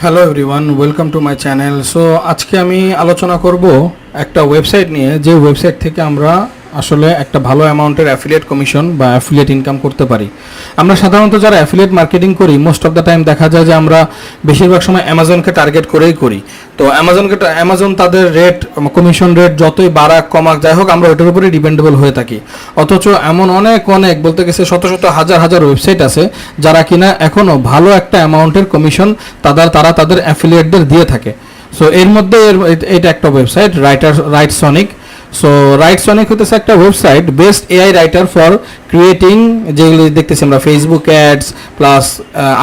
Hello everyone welcome to my channel so আজকে আমি আলোচনা করব একটা ওয়েবসাইট নিয়ে, যে ওয়েবসাইট থেকে আমরা আসলে একটা ভালো অ্যামাউন্টের অ্যাফিলিয়েট কমিশন বা অ্যাফিলিয়েট ইনকাম করতে পারি। আমরা সাধারণত যারা অ্যাফিলিয়েট মার্কেটিং করি মোস্ট অফ দ্য টাইম দেখা যায় যে আমরা বেশিরভাগ সময় অ্যামাজনকে টার্গেট করেই করি। তো অ্যামাজনকে অ্যামাজন তাদের রেট কমিশন রেট যতই বাড়াক, কমাক, যাই হোক, আমরা ওটার উপরেই ডিপেন্ডেবল হয়ে থাকি। অথচ এমন অনেক অনেক, বলতে গেছে শত শত, হাজার হাজার ওয়েবসাইট আছে যারা কিনা এখনও ভালো একটা অ্যামাউন্টের কমিশন তাদের, তারা তাদের অ্যাফিলিয়েটদের দিয়ে থাকে। সো এর মধ্যে এটা একটা website writer Writesonic so writes অনেক হতেছে একটা website best AI writer for creating যেগুলি দেখতেছি আমরা ফেসবুক অ্যাডস প্লাস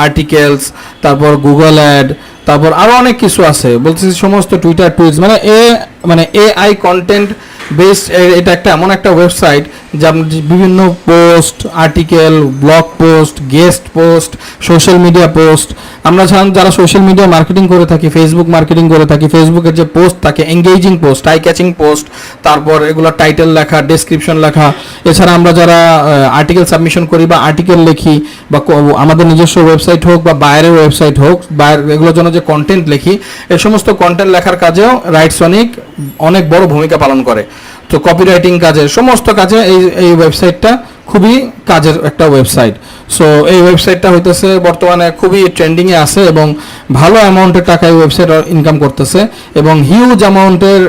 আর্টিকেলস তারপর গুগল অ্যাড তারপর আরও অনেক কিছু আছে। বলতেছি সমস্ত টুইটার টুইটস মানে এ মানে এআই কন্টেন্ট বেসড এটা একটা এমন একটা ওয়েবসাইট যা বিভিন্ন post article blog post guest post social media post আমরা যারা সোশ্যাল মিডিয়া মার্কেটিং করে থাকি ফেসবুক মার্কেটিং করে থাকি ফেসবুকের যে পোস্ট থাকে engaging post eye catching post তারপর এগুলো টাইটেল লেখা ডেসক্রিপশন লেখা, এছাড়া আমরা যারা আর্টিকেল সাবমিশন করি বা আর্টিকেল লিখি বা আমাদের নিজস্ব ওয়েবসাইট হোক বা বাইরের ওয়েবসাইট হোক বাইরের এগুলোর জন্য যে কন্টেন্ট লিখি এই সমস্ত কন্টেন্ট লেখার কাজেও রাইটসনিক অনেক বড় ভূমিকা পালন করে। তো কপিরাইটিং কাজে সমস্ত কাজে এই এই ওয়েবসাইটটা খুবই কাজের একটা ওয়েবসাইট সো এই ওয়েবসাইটটা হইতেছে বর্তমানে খুবই ট্রেন্ডিংয়ে আছে এবং ভালো অ্যামাউন্টের টাকা এই ওয়েবসাইট ইনকাম করতেছে এবং হিউজ অ্যামাউন্টের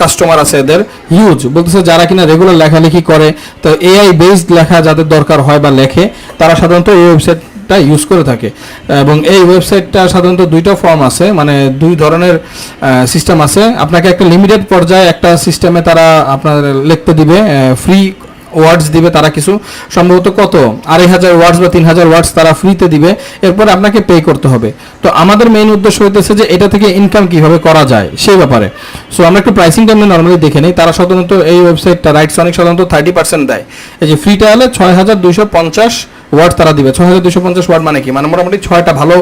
কাস্টমার আছে এদের হিউজ বলতেছে যারা কিনা রেগুলার লেখালেখি করে, তো এআই বেসড লেখা যাদের দরকার হয় বা লেখে, তারা সাধারণত এই ওয়েবসাইটটা ইউজ করে থাকে। এবং এই ওয়েবসাইটটা সাধারণত দুইটা ফর্ম আছে মানে দুই ধরনের সিস্টেম আছে। আপনাকে একটা লিমিটেড পর্যায়ে একটা সিস্টেমে তারা আপনার লিখতে দিবে ফ্রি ওয়ার্ডস দিবে তারা কিছু। সম্ভবত কত? আড়াই হাজার ওয়ার্ডস বা তিন হাজার ওয়ার্ডস তারা ফ্রিতে দিবে। এরপর আপনাকে পে করতে হবে। তো আমাদের মেইন উদ্দেশ্য হইতেছে যে এটা থেকে ইনকাম কীভাবে করা যায়, সেই ব্যাপারে। সো আমরা একটু প্রাইসিংটা আমরা নর্মালি দেখে নিই। তারা সাধারণত এই ওয়েবসাইটটা রাইটস অনেক সাধারণত থার্টি পার্সেন্ট দেয়। এই যে ফ্রিটা হলে ছয় হাজার দুইশো পঞ্চাশ ওয়ার্ড তারা দিবে। ছয় হাজার দুইশো পঞ্চাশ ওয়ার্ড মানে কি? মানে মোটামুটি ছয়টা ভালো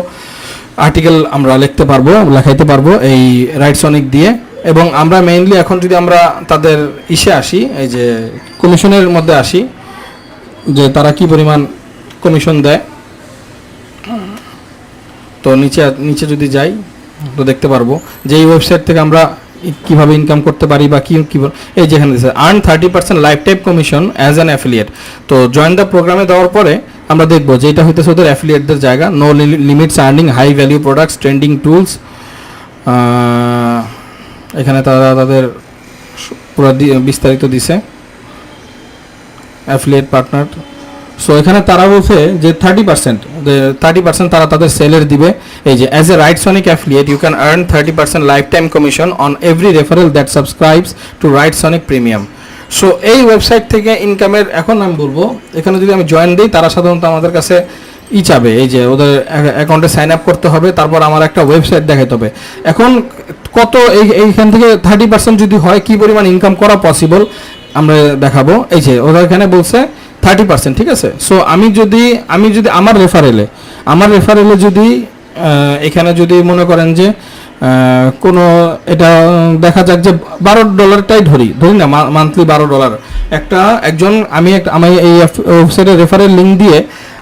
আর্টিকেল আমরা লিখতে পারব, লেখাইতে পারব এই রাইটস অনেক দিয়ে। এবং আমরা মেইনলি এখন যদি আমরা তাদের ইসে আসি, এই যে কমিশনের মধ্যে আসি, যে তারা কি পরিমাণ কমিশন দেয়, তো নিচে নিচে যদি যাই, তো দেখতে পারব যে এই ওয়েবসাইট থেকে আমরা কীভাবে ইনকাম করতে পারি বা কি কি এই যেখানে দিচ্ছে earn thirty percent life time commission as an affiliate তো জয়েন দ্য প্রোগ্রামে দেওয়ার পরে আমরা দেখব যে এটা হইতেছে ওদের অ্যাফিলিয়েটদের জায়গা। No limits earning high value products trending tools এখানে তারা তাদের পুরো বিস্তারিত দিছে। অ্যাফিলিয়েট পার্টনার সো এখানে তারা বলছে যে থার্টি পার্সেন্ট থার্টি পার্সেন্ট তারা তাদের সেলের দিবে। এই যে as a Writesonic affiliate you can earn thirty percent life time commission on every referral that subscribes to Writesonic premium so এই ওয়েবসাইট থেকে ইনকামের এখন আমি বলব, এখানে যদি আমি জয়েন দিই, তারা সাধারণত আমাদের কাছে ই চাবে। এই যে, ওদের অ্যাকাউন্টে সাইন আপ করতে হবে, তারপর আমার একটা ওয়েবসাইট দেখাতে হবে। এখন কত এই এইখান থেকে থার্টি পার্সেন্ট যদি হয়, কি পরিমাণ ইনকাম করা পসিবল আমরা দেখাবো। এই যে, ওরা এখানে বলছে থার্টি পার্সেন্ট ঠিক আছে? সো আমি যদি আমি যদি আমার রেফারেলে আমার রেফারেলে যদি এখানে যদি মনে করেন যে কোনো, এটা দেখা যাক যে বারো ডলারটাই ধরি ধরি না মান্থলি বারো ডলার একটা, একজন, আমি আমি এই ওয়েবসাইটের রেফারেল লিঙ্ক দিয়ে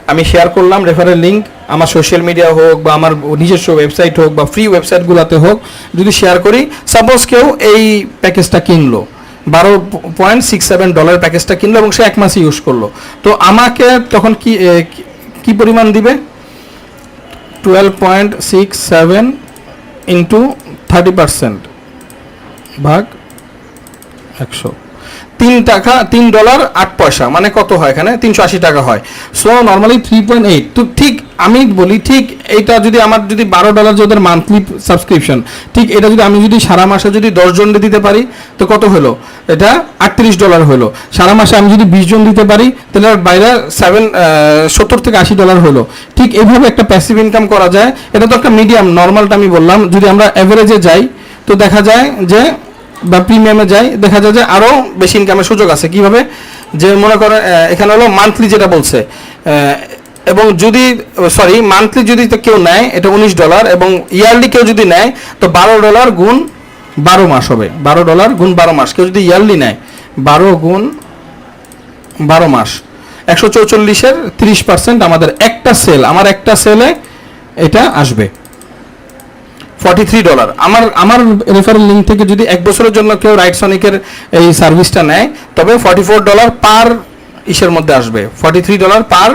আমি শেয়ার করলাম রেফারেল লিঙ্ক আমার সোশ্যাল মিডিয়া হোক বা আমার নিজস্ব ওয়েবসাইট হোক বা ফ্রি ওয়েবসাইটগুলোতে হোক, যদি শেয়ার করি সাপোজ কেউ এই প্যাকেজটা কিনলো, বারো পয়েন্ট সিক্স সেভেন ডলার প্যাকেজটা কিনলো এবং সে এক মাসে ইউজ করল, তো আমাকে তখন কি কি- পরিমাণ দিবে? Twelve point six seven into thirty percent ভাগ একশো। তিন টাকা, তিন ডলার আট পয়সা মানে কত হয় এখানে? তিনশো আশি টাকা হয়। So normally three point eight তো ঠিক আমি বলি, ঠিক এইটা যদি আমার যদি বারো ডলার যদি মান্থলি সাবস্ক্রিপশন ঠিক এটা যদি আমি যদি সারা মাসে যদি দশ জন দিতে পারি, তো কত হলো? এটা আটত্রিশ ডলার হলো। সারা মাসে আমি যদি বিশ জন দিতে পারি, তাহলে বাইরে সেভেন সত্তর থেকে আশি ডলার হলো। ঠিক এইভাবে একটা প্যাসিভ ইনকাম করা যায়। এটা তো একটা মিডিয়াম নর্মালটা আমি বললাম। যদি আমরা অ্যাভারেজে যাই, তো দেখা যায় যে বা প্রিমিয়ামে যাই, দেখা যায় যে আরও বেশি ইনকামের সুযোগ আছে। কীভাবে? যে মনে করেন এখানে হলো মান্থলি যেটা বলছে এবং যদি সরি মান্থলি যদি কেউ নেয়, এটা উনিশ ডলার এবং ইয়ারলি কেউ যদি নেয়, তো বারো ডলার গুণ বারো মাস হবে। বারো ডলার গুণ বারো মাস। কেউ যদি ইয়ারলি নেয়, বারো গুণ বারো মাস। একশো চৌচল্লিশের তিরিশ পার্সেন্ট আমাদের একটা সেল আমার একটা সেলে এটা আসবে। ফর্টি থ্রি ডলার আমার আমার রেফারেল লিঙ্ক থেকে যদি এক বছরের জন্য কেউ রাইট সনিকের এই সার্ভিসটা নেয়, তবে ফর্টি ফোর ডলার পার ইসের মধ্যে আসবে। ফর্টি থ্রি ডলার পার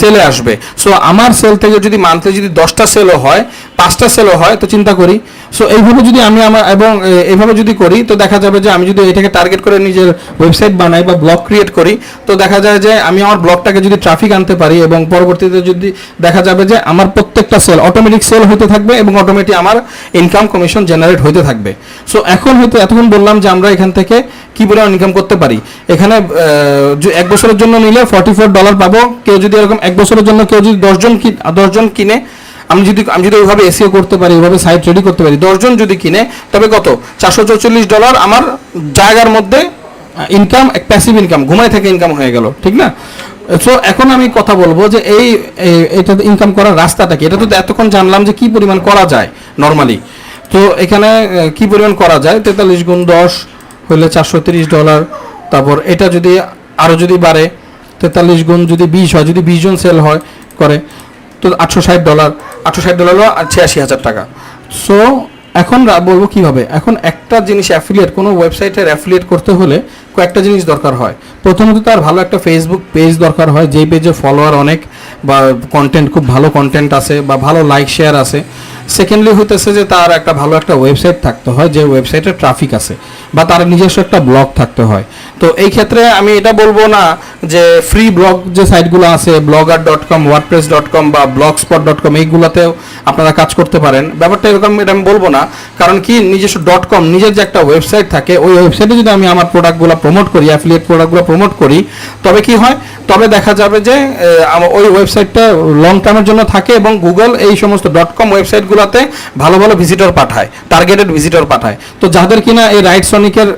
সেলে আসবে। সো আমার সেল থেকে যদি মান্থলি যদি দশটা সেলও হয়, পাঁচটা সেলও হয়, তো চিন্তা করি সো এইভাবে যদি আমি আমার, এবং এইভাবে যদি করি, তো দেখা যাবে যে আমি যদি এটাকে টার্গেট করে নিজের ওয়েবসাইট বানাই বা ব্লগ ক্রিয়েট করি, তো দেখা যায় যে আমি আমার ব্লগটাকে যদি ট্রাফিক আনতে পারি এবং পরবর্তীতে যদি দেখা যাবে যে আমার প্রত্যেকটা সেল অটোমেটিক সেল হতে থাকবে এবং অটোমেটিক আমার ইনকাম কমিশন জেনারেট হতে থাকবে। সো এখন হয়তো এতক্ষণ বললাম যে আমরা এখান থেকে কি পরিমাণ ইনকাম করতে পারি। এখানে এক বছরের জন্য নিলে ফর্টি ফোর ডলার পাবো। কেউ যদি এরকম এক বছরের জন্য কেউ যদি দশজন দশজন কিনে আমি যদি আমি যদি ওইভাবে এসিও করতে পারি, ওইভাবে সাইট রেডি করতে পারি, দশজন যদি কিনে, তবে কত? চারশো চৌচল্লিশ ডলার আমার জায়গার মধ্যে ইনকাম এক প্যাসিভ ইনকাম ঘুমাই থেকে ইনকাম হয়ে গেল, ঠিক না? সো এখন আমি কথা বলব যে এই এটা ইনকাম করার রাস্তাটা কি? এটা তো এতক্ষণ জানলাম যে কি পরিমাণ করা যায় নর্মালি তো এখানে কি পরিমাণ করা যায়? তেতাল্লিশ গুণ দশ হইলে চারশো তিরিশ ডলার তারপর এটা যদি আরও যদি বাড়ে, তেতাল্লিশ গুণ যদি বিশ হয়, যদি বিশ জন সেল হয়, করে, তো আটশো ষাট ডলার আটশো ষাট ডলার হলো ছিয়াশি হাজার টাকা। সো এখন বলব কীভাবে? এখন একটা জিনিস অ্যাফিলিয়েট কোনো ওয়েবসাইটের অ্যাফিলিয়েট করতে হলে কয়েকটা জিনিস দরকার হয়। প্রথমত তার ভালো একটা ফেসবুক পেজ দরকার হয়, যেই পেজে ফলোয়ার অনেক বা কন্টেন্ট খুব ভালো কন্টেন্ট আছে বা ভালো লাইক শেয়ার আছে। সেকেন্ডলি হইতেছে যে তার একটা ভালো একটা ওয়েবসাইট থাকতে হয়, যে ওয়েবসাইটে ট্রাফিক আছে, বা তার নিজস্ব একটা ব্লগ থাকতে হয়। তো এই ক্ষেত্রে আমি এটা বলব না যে ফ্রি ব্লগ যে সাইটগুলো আছে blogger dot com WordPress dot com বা ব্লগ স্পট ডট কম এইগুলোতেও আপনারা কাজ করতে পারেন। ব্যাপারটা এরকম এটা আমি বলব না, কারণ কি নিজস্ব ডট কম নিজের যে একটা ওয়েবসাইট থাকে, ওই ওয়েবসাইটে যদি আমি আমার প্রোডাক্টগুলো প্রমোট করি অ্যাফিলিয়েট প্রোডাক্টগুলো প্রমোট করি, তবে কি হয়? তবে দেখা যাবে যে ওই ওয়েবসাইটটা লং টার্মের জন্য থাকে এবং গুগল এই সমস্ত ডট কম ওয়েবসাইটগুলোতে ভালো ভালো ভিজিটর পাঠায় টার্গেটেড ভিজিটর পাঠায়। তো যাদের কিনা এই রাইট সনিকের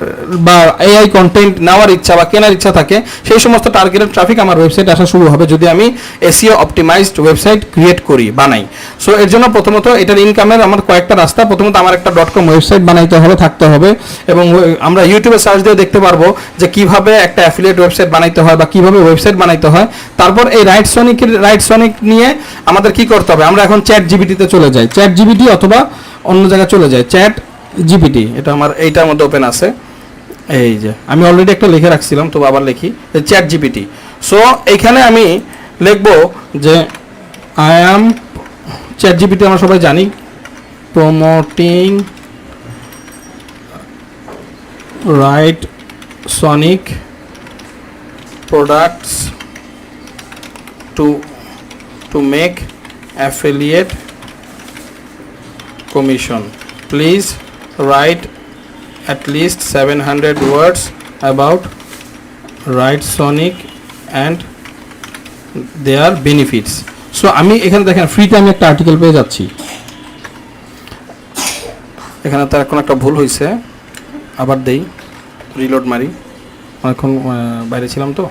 বা এআই কন্টেন্ট নেওয়ার ইচ্ছা বা কেনার ইচ্ছা থাকে, সেই সমস্ত টার্গেটেড ট্রাফিক আমার ওয়েবসাইট আসা শুরু হবে যদি আমি এসিও অপটিমাইজড ওয়েবসাইট ক্রিয়েট করি, বানাই। সো এর জন্য প্রথমত এটার ইনকামের আমার কয়েকটা রাস্তা। প্রথমত আমার একটা ডট কম ওয়েবসাইট বানাইতে হবে থাকতে হবে এবং আমরা ইউটিউবে সার্চ দিয়ে দেখতে পারব যে কীভাবে একটা অ্যাফিলিয়েট ওয়েবসাইট বানাইতে হয় বা কীভাবে ওয়েবসাইট বানাইতে হয়। তারপর এই রাইট সনিকের রাইট সনিক নিয়ে আমাদের কি করতে হবে? আমরা এখন চ্যাট জিবিটিতে চলে যাই। চ্যাট জিবিটি অথবা অন্য জায়গায় চলে যায়। চ্যাট জিপিটি এটা আমার, এইটার মধ্যে ওপেন আছে। এই যে, আমি অলরেডি একটা লিখে রাখছিলাম, তো আবার লিখি। চ্যাট জিপিটি সো এইখানে আমি লিখব যে আই অ্যাম চ্যাট জিপিটি আমরা সবাই জানি promoting Writesonic products to to make affiliate commission. Please write at least 700 words about right sonic and their benefits. So আমি এখানে দেখেন ফ্রিতে আমি একটা আর্টিকেল পেয়ে যাচ্ছি। এখানে তার এখন একটা ভুল হয়েছে আবার দেই রিলোড মারি। অনেকক্ষণ বাইরে ছিলাম তো।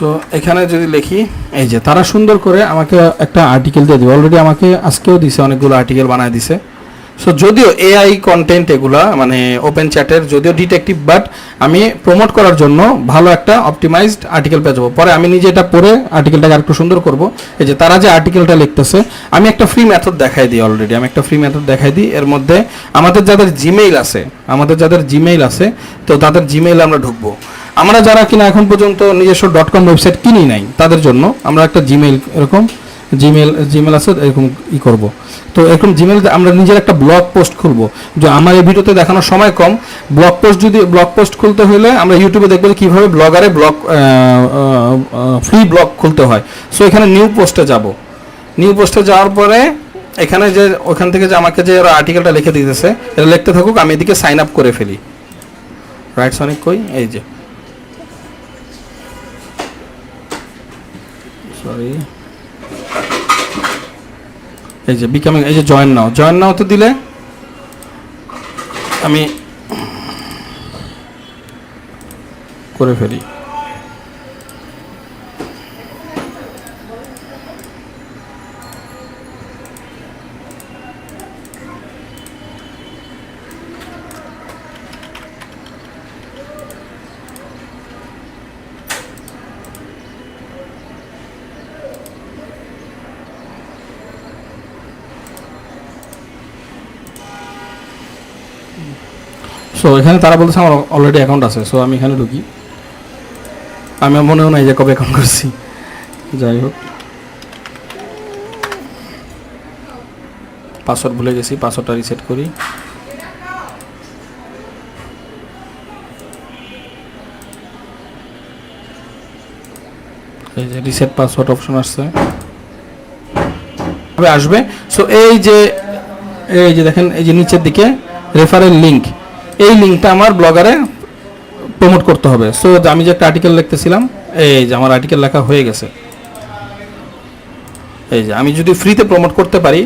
সো এখানে যদি লিখি, এই যে তারা সুন্দর করে আমাকে একটা আর্টিকেল দিয়ে দিবে। অলরেডি আমাকে আজকেও দিছে, অনেকগুলো আর্টিকেল বানায় দিছে। সো যদিও এআই কন্টেন্ট এগুলা মানে ওপেন চ্যাটের যদিও ডিটেকটিভ বাট আমি প্রমোট করার জন্য ভালো একটা অপটিমাইজড আর্টিকেল পেয়ে যাব। পরে আমি নিজে এটা পড়ে আর্টিকেলটাকে আরেকটু সুন্দর করব। এই যে তারা যে আর্টিকেলটা লিখতেছে, আমি একটা ফ্রি মেথড দেখাই দিই অলরেডি আমি একটা ফ্রি মেথড দেখাই দিই। এর মধ্যে আমাদের যাদের জিমেইল আছে, আমাদের যাদের জিমেইল আছে, তো তাদের জিমেইল আমরা ঢুকবো। আমরা যারা কিনা এখন পর্যন্ত নিজস্ব ডট কম ওয়েবসাইট কিনি নাই, তাদের জন্য আমরা একটা জিমেইল এরকম জিমেল জিমেল আছে, এরকম ই করব। তো এরকম জিমেল আমরা নিজের একটা ব্লগ পোস্ট খুলবো। যে আমার এই ভিডিওতে দেখানোর সময় কম ব্লগ পোস্ট যদি ব্লগ পোস্ট খুলতে হলে আমরা ইউটিউবে দেখব যে কীভাবে ব্লগারে ব্লগ ফ্রি ব্লগ খুলতে হয়। সো এখানে নিউ পোস্টে যাব। নিউ পোস্টে যাওয়ার পরে এখানে যে, ওখান থেকে যে আমাকে যে ওরা আর্টিকেলটা লিখে দিতেছে, এটা লিখতে থাকুক, আমি এদিকে সাইন আপ করে ফেলি। রাইট সনিক কই? এই যে। সরি এই যে বিকামিং এই যে জয়েন নাও জয়েন নাও তো দিলে? আমি করে ফেলি। সো এখানে তারা বলছে আমার অলরেডি অ্যাকাউন্ট আছে সো আমি এখানে ঢুকি। আমি মনেও নাই যে কবে অ্যাকাউন্ট করছি। যাই হোক। পাসওয়ার্ড ভুলে গেছি পাসওয়ার্ডটা রিসেট করি। এই যে রিসেট পাসওয়ার্ড অপশন আসছে। আসবে? সো এই যে এই যে দেখেন, এই যে নিচের দিকে রেফারেল লিংক এই লিঙ্কটা আমার ব্লগারে প্রমোট করতে হবে। সো আমি যে একটা আর্টিকেল লিখতেছিলাম, এই যে আমার আর্টিকেল লেখা হয়ে গেছে। এই যে, আমি যদি ফ্রিতে প্রমোট করতে পারি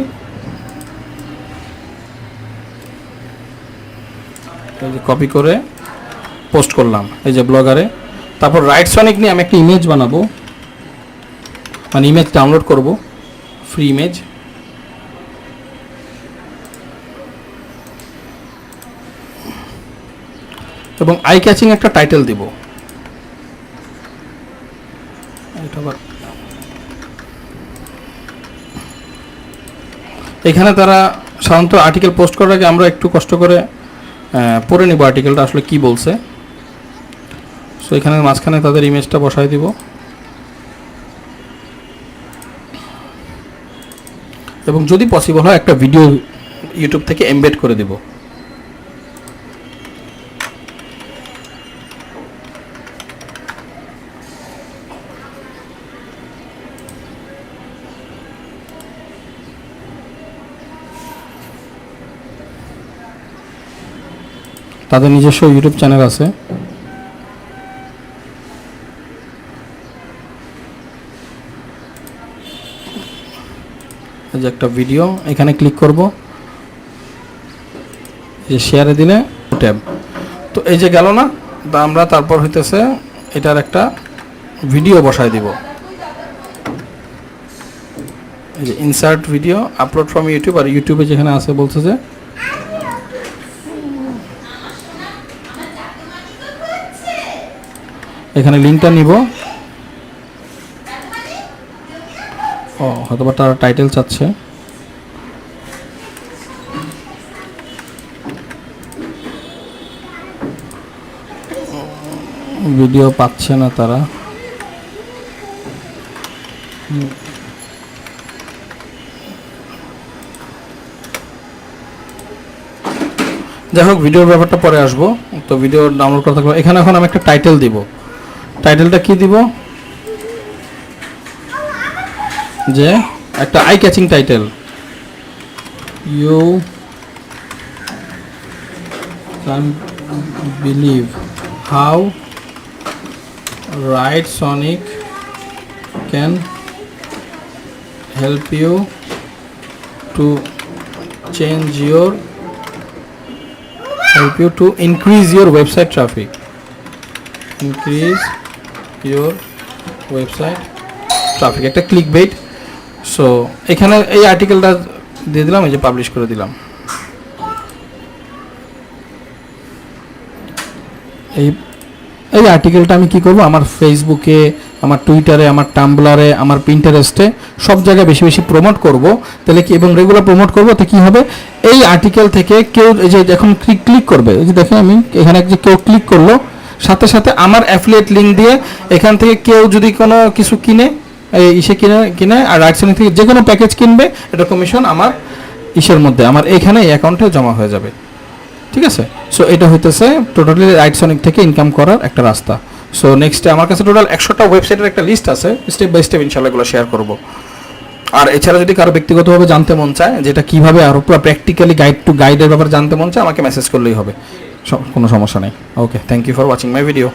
কপি করে পোস্ট করলাম, এই যে ব্লগারে তারপর রাইট সনিক নিয়ে আমি একটা ইমেজ বানাবো। মানে ইমেজ ডাউনলোড করব ফ্রি ইমেজ এবং আই ক্যাচিং একটা টাইটেল দিব। এখানে তারা সাধারণত আর্টিকেল পোস্ট করার আগে আমরা একটু কষ্ট করে পড়ে নিব আর্টিকেলটা আসলে কি বলছে। সো এখানে মাঝখানে তাদের ইমেজটা বসায় দিব। এবং যদি পসিবল হয় একটা ভিডিও ইউটিউব থেকে এমবেড করে দেব। তাদের নিজস্ব ইউটিউব চ্যানেল আছে। যে একটা ভিডিও এখানে ক্লিক করব। যে শেয়ারে দিলে ট্যাব তো এই যে গেল না, তা আমরা তারপর হইতেছে এটার একটা ভিডিও বসায় দিব। এই যে insert video upload from YouTube আর ইউটিউবে যেখানে আছে বলছে যে এখানে লিঙ্কটা নিব। ও হয়তো তারা টাইটেল চাচ্ছে। ভিডিও পাচ্ছে না তারা। যাই হোক, ভিডিওর ব্যাপারটা পরে আসব। তো ভিডিও ডাউনলোড করতে এখানে এখন আমি একটা টাইটেল দিব। টাইটেলটা কি দিব? যে, একটা eye catching title you can believe how Writesonic can help you to change your help you to increase your website traffic. Increase your website. Traffic, একটা ক্লিক বেট সো এখানে এই আর্টিকেলটা দিয়ে দিলাম, এই যে পাবলিশ করে দিলাম। এই এই আর্টিকেলটা আমি কি করব? আমার ফেসবুকে আমার টুইটারে আমার টাম্বলারে আমার পিন্টারেস্টে সব জায়গায় বেশি বেশি প্রমোট করব। তাহলে কি, এবং রেগুলার প্রমোট করব, তো কি হবে? এই আর্টিকেল থেকে কেউ, এই যে যখন ক্লিক ক্লিক করবে। এই যে দেখেন আমি, এখানে যে কেউ ক্লিক করল সাথে সাথে আমার অ্যাফিলিয়েট লিঙ্ক দিয়ে এখান থেকে কেউ যদি কোনো কিছু কিনে ইসে কিনে কিনে আর রাইট থেকে যে কোনো প্যাকেজ কিনবে, এটা কমিশন আমার ইসের মধ্যে, আমার এখানে এই অ্যাকাউন্টে জমা হয়ে যাবে। ঠিক আছে? সো এটা হইতেছে টোটালি রাইট সনিক থেকে ইনকাম করার একটা রাস্তা। সো নেক্সটে আমার কাছে টোটাল একশোটা ওয়েবসাইটের একটা লিস্ট আছে স্টেপ বাই স্টেপ ইনশাল্লাহ এগুলো শেয়ার করব। আর এছাড়া যদি কারও ব্যক্তিগতভাবে জানতে মন চায় যেটা কীভাবে আরও পুরো প্র্যাকটিক্যালি গাইড টু গাইডের ব্যাপারে জানতে মন চায়, আমাকে মেসেজ করলেই হবে। কোনো সমস্যা নেই। Okay thank you for watching my video